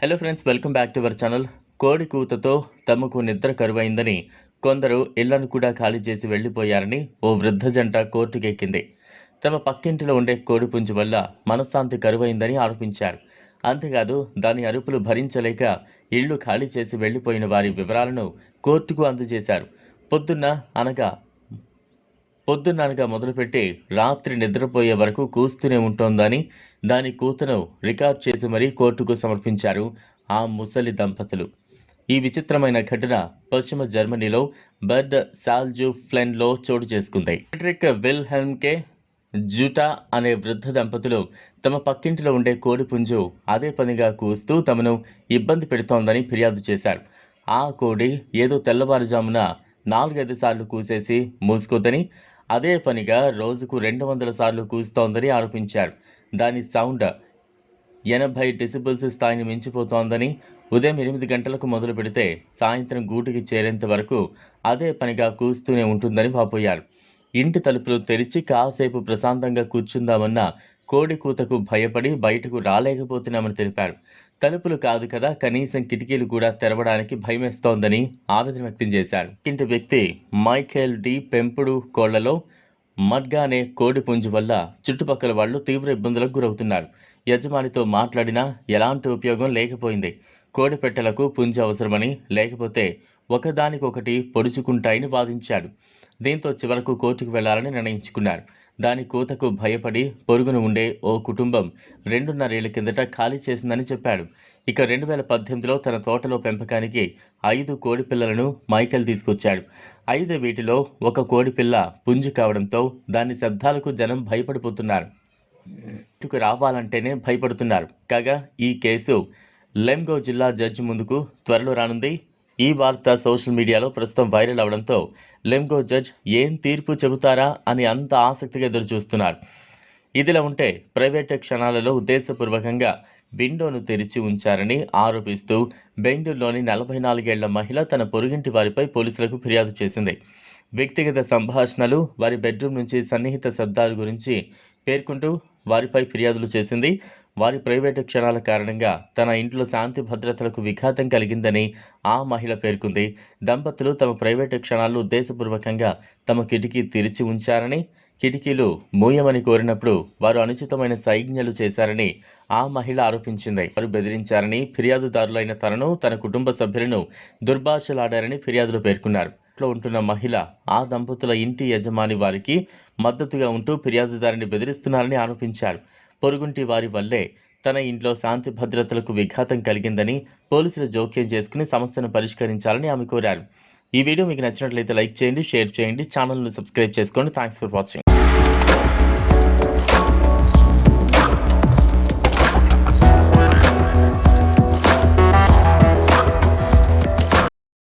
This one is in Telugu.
Hello friends welcome back to our channel కోడి కూతతో తమకు నిద్ర కరువైందని కొందరు ఇళ్ళను కూడా ఖాళీ చేసి వెళ్ళిపోయారని ఓ వృద్ధ జంట కోర్టుకెక్కింది. తమ పక్కింటిలో ఉండే కోడి పుంజు వల్ల మనశ్శాంతి కరువైందని ఆరోపించారు. అంతేకాదు దాని అరుపులు భరించలేక ఇళ్ళు ఖాళీ చేసి వెళ్ళిపోయిన వారి వివరాలను కోర్టుకు అందజేశారు. పొద్దున్న అనగా పొద్దున్ననగా మొదలుపెట్టి రాత్రి నిద్రపోయే వరకు కూస్తూనే ఉంటోందని దాని కూతను రికార్డ్ చేసి మరీ కోర్టుకు సమర్పించారు ఆ ముసలి దంపతులు. ఈ విచిత్రమైన ఘటన పశ్చిమ జర్మనీలో బర్డ్ సాల్జు ఫ్లెన్లో చోటు చేసుకుంది. ఫ్రెడరిక్ విల్హెల్మ్కే జుటా అనే వృద్ధ దంపతులు తమ పక్కింటిలో ఉండే కోడి పుంజు అదే పనిగా కూస్తూ తమను ఇబ్బంది పెడుతోందని ఫిర్యాదు చేశారు. ఆ కోడి ఏదో తెల్లవారుజామున నాలుగైదు సార్లు కూసేసి మూసుకోదని అదే పనిగా రోజుకు రెండు వందల సార్లు కూస్తోందని ఆరోపించారు. దాని సౌండ్ ఎనభై డెసిబుల్స్ స్థాయిని మించిపోతోందని ఉదయం ఎనిమిది గంటలకు మొదలు పెడితే సాయంత్రం గూటికి చేరేంత వరకు అదే పనిగా కూస్తూనే ఉంటుందని వాపోయారు. ఇంటి తలుపులు తెరిచి కాసేపు ప్రశాంతంగా కూర్చుందామన్న కోడి కూతకు భయపడి బయటకు రాలేకపోతున్నామని తెలిపారు తలుపులు కాదు కదా కనీసం కిటికీలు కూడా తెరవడానికి భయమేస్తోందని ఆవేదన వ్యక్తం చేశారు. ఇంటి వ్యక్తి మైఖేల్ డి. పెంపుడు కోళ్ళలో మడ్గా అనే కోడి పుంజు వల్ల చుట్టుపక్కల వాళ్ళు తీవ్ర ఇబ్బందులకు గురవుతున్నారు. యజమానితో మాట్లాడినా ఎలాంటి ఉపయోగం లేకపోయింది. కోడి పెట్టెలకు పుంజు అవసరమని లేకపోతే ఒకదానికొకటి పొడుచుకుంటాయని వాదించాడు. దీంతో చివరకు కోర్టుకు వెళ్ళాలని నిర్ణయించుకున్నారు. దాని కూతకు భయపడి పొరుగున ఉండే ఓ కుటుంబం రెండున్నరేళ్ళ కిందట ఖాళీ చేసిందని చెప్పాడు. ఇక రెండు వేల పద్దెనిమిదిలో తన తోటలో పెంపకానికి ఐదు కోడి పిల్లలను మైకేల్ తీసుకొచ్చాడు. ఐదు వీటిలో ఒక కోడి పిల్ల పుంజు కావడంతో దాని శబ్దాలకు జనం భయపడిపోతున్నారు. ఇటుకు రావాలంటేనే భయపడుతున్నారు. కాగా ఈ కేసు లెమ్గో జిల్లా జడ్జి ముందుకు త్వరలో రానుంది. ఈ వార్త సోషల్ మీడియాలో ప్రస్తుతం వైరల్ అవడంతో లెమ్గో జడ్జ్ ఏం తీర్పు చెబుతారా అని అంత ఆసక్తిగా ఎదురుచూస్తున్నారు. ఇదిలా ఉంటే ప్రైవేట్ క్షణాలలో ఉద్దేశపూర్వకంగా విండోను తెరిచి ఉంచారని ఆరోపిస్తూ బెంగళూరులోని నలభై నాలుగేళ్ళ మహిళ తన పొరుగింటి వారిపై పోలీసులకు ఫిర్యాదు చేసింది. వ్యక్తిగత సంభాషణలు వారి బెడ్రూమ్ నుంచి సన్నిహిత శబ్దాల గురించి పేర్కొంటూ వారిపై ఫిర్యాదులు చేసింది. వారి ప్రైవేటు క్షణాల కారణంగా తన ఇంట్లో శాంతి భద్రతలకు విఘాతం కలిగిందని ఆ మహిళ పేర్కొంది. దంపతులు తమ ప్రైవేటు క్షణాలు ఉద్దేశపూర్వకంగా తమ కిటికీ తెరిచి ఉంచారని కిటికీలు మూయమని కోరినప్పుడు వారు అనుచితమైన సైజ్ఞలు చేశారని ఆ మహిళ ఆరోపించింది. వారు బెదిరించారని ఫిర్యాదుదారులైన తనను తన కుటుంబ సభ్యులను దుర్భాషలాడారని ఫిర్యాదులు పేర్కొన్నారు. ఇంట్లో ఉంటున్న మహిళ ఆ దంపతుల ఇంటి యజమాని వారికి మద్దతుగా ఉంటూ ఫిర్యాదుదారిని బెదిరిస్తున్నారని ఆరోపించారు. పొరుగుంటి వారి వల్లే తన ఇంట్లో శాంతి భద్రతలకు విఘాతం కలిగిందని పోలీసులు జోక్యం చేసుకుని సమస్యను పరిష్కరించాలని ఆమె కోరారు. ఈ వీడియో మీకు నచ్చినట్లయితే లైక్ చేయండి షేర్ చేయండి ఛానల్ను సబ్స్క్రైబ్ చేసుకోండి. Thanks for watching